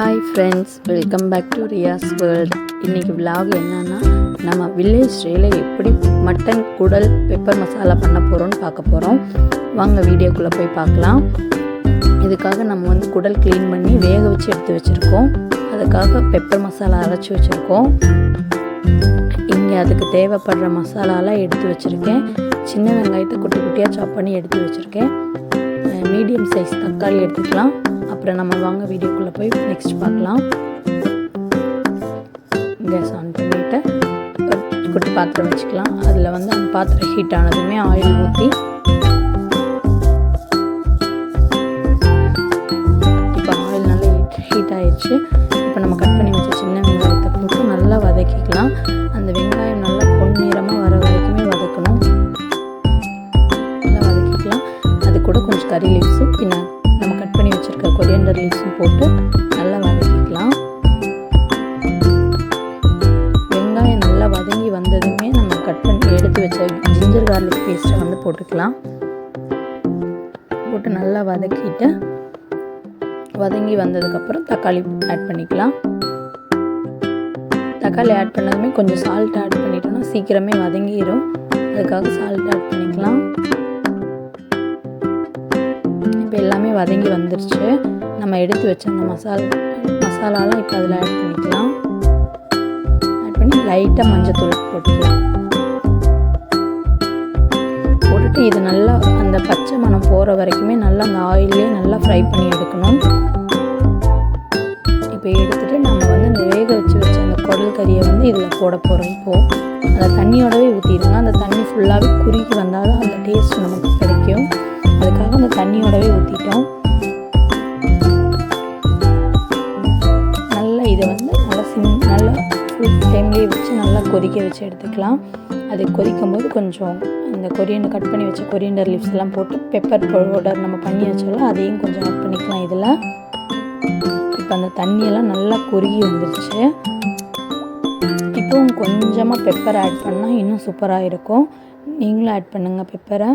Hi friends welcome back to Riyas world இன்றைக்கி vlog என்னென்னா நம்ம வில்லேஜ் ஸ்டைல எப்படி மட்டன் குடல் பெப்பர் மசாலா பண்ண போகிறோம்னு பார்க்க போகிறோம் வாங்க வீடியோக்குள்ளே போய் பார்க்கலாம். இதுக்காக நம்ம வந்து குடல் க்ளீன் பண்ணி வேக வச்சு எடுத்து வச்சுருக்கோம். அதுக்காக பெப்பர் மசாலா அரைச்சி வச்சுருக்கோம். இங்கே அதுக்கு தேவைப்படுற மசாலாலாம் எடுத்து வச்சுருக்கேன். சின்ன வெங்காயத்தை குட்டி குட்டியாக சாப் பண்ணி எடுத்து வச்சுருக்கேன். மீடியம் சைஸ் தக்காளி எடுத்துக்கலாம். அப்புறம் நம்ம வாங்க வீடியோக்குள்ளே போய் நெக்ஸ்ட் பார்க்கலாம். கேஸ் ஆன் பண்ணிவிட்டு குட்டி பாத்திரம் வச்சுக்கலாம். அதில் வந்து அந்த பாத்திரம் ஹீட் ஆனதுமே ஆயில் ஊற்றி வச்சுருக்க கொரியண்டர் போட்டு நல்லா வதக்கிக்கலாம். வெங்காயம் நல்லா வதங்கி வந்ததுமே நம்ம கட் பண்ணி எடுத்து வச்ச ஜிஞ்சர் கார்லிக் பேஸ்ட்டை வந்து போட்டுக்கலாம். போட்டு நல்லா வதக்கிட்டு வதங்கி வந்ததுக்கப்புறம் தக்காளி ஆட் பண்ணிக்கலாம். தக்காளி ஆட் பண்ணதுமே கொஞ்சம் சால்ட் ஆட் பண்ணிட்டோம்னா சீக்கிரமே வதங்கிடும் அதுக்காக சால்ட் ஆட் பண்ணிக்கலாம். இப்போ எல்லாமே வதங்கி வந்துருச்சு. நம்ம எடுத்து வச்ச அந்த மசால் மசாலாலாம் இப்போ அதில் ஆட் பண்ணிக்கலாம். ஆட் பண்ணி லைட்டாக மஞ்சத்தூள் போட்டுக்கலாம். போட்டுட்டு இது நல்லா அந்த பச்சை மணம் போகிற வரைக்குமே நல்லா அந்த ஆயிலே நல்லா ஃப்ரை பண்ணி எடுக்கணும். இப்போ எடுத்துகிட்டு நம்ம வந்து இந்த வேக வச்சு வச்ச அந்த குடல் கறியை வந்து இதில் போட போகிறோம் இப்போது அந்த தண்ணியோடவே ஊற்றிடுங்க அந்த தண்ணி ஃபுல்லாகவே குறுக்கி வந்தால் தான் அந்த டேஸ்ட் நமக்கு கிடைக்கும். அதுக்காக அந்த தண்ணியோடவே ஊற்றிட்டோம் கொதிக்க வச்சு எடுத்துக்கலாம். அது கொதிக்கும் போது கொஞ்சம் இந்த கொரியண்டர் கட் பண்ணி வச்ச கொரியண்டர் லீவ்ஸ் எல்லாம் போட்டு பெப்பர் பவுடர் நம்ம பண்ணி வச்சாலும் அதையும் கொஞ்சம் ஆட் பண்ணிக்கலாம் இதில். இப்போ அந்த தண்ணியெல்லாம் நல்லா குறுகி வந்துருச்சு. இப்போவும் கொஞ்சமாக பெப்பர் ஆட் பண்ணால் இன்னும் சூப்பராக இருக்கும். நீங்களும் ஆட் பண்ணுங்கள் பெப்பரை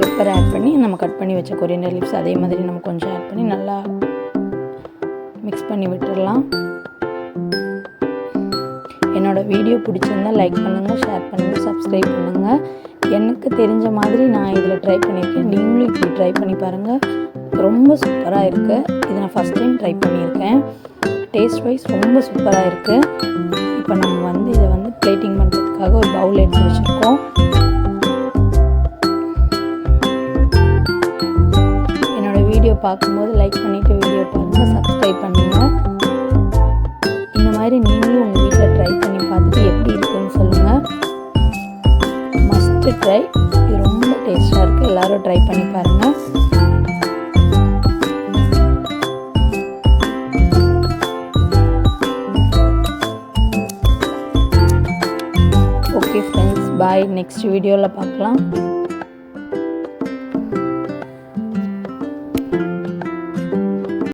பெப்பர் ஆட் பண்ணி நம்ம கட் பண்ணி வச்ச கொரியண்டர் லீவ்ஸ் அதே மாதிரி நம்ம கொஞ்சம் ஆட் பண்ணி நல்லா மிக்ஸ் பண்ணி விட்டுடலாம். என்னோடய வீடியோ பிடிச்சிருந்தா லைக் பண்ணுங்கள் ஷேர் பண்ணுங்கள் சப்ஸ்கிரைப் பண்ணுங்கள் எனக்கு தெரிஞ்ச மாதிரி நான் இதில் ட்ரை பண்ணியிருக்கேன் நீங்களும் இப்படி ட்ரை பண்ணி பாருங்கள் ரொம்ப சூப்பராக இருக்குது இது நான் ஃபஸ்ட் டைம் ட்ரை பண்ணியிருக்கேன் டேஸ்ட் வைஸ் ரொம்ப சூப்பராக இருக்குது இப்போ நம்ம வந்து இதை வந்து பிளேட்டிங் பண்ணுறதுக்காக ஒரு பவுல் எடுத்து வச்சுருக்கோம். என்னோடய வீடியோ பார்க்கும்போது லைக் பண்ணிவிட்டு வீடியோ பாருங்கள் பண்ணுங்கள் இந்த மாதிரி நீங்களும் உங்கள் வீட்டில் ட்ரை பண்ணி பார்த்துட்டு எப்படி இருக்குன்னு சொல்லுங்கள் மஸ்ட்டு ட்ரை இது ரொம்ப டேஸ்ட்டாக இருக்குது எல்லோரும் ட்ரை பண்ணி பாருங்கள் ஓகே ஃப்ரெண்ட்ஸ் பாய் நெக்ஸ்ட் வீடியோவில் பார்க்கலாம்.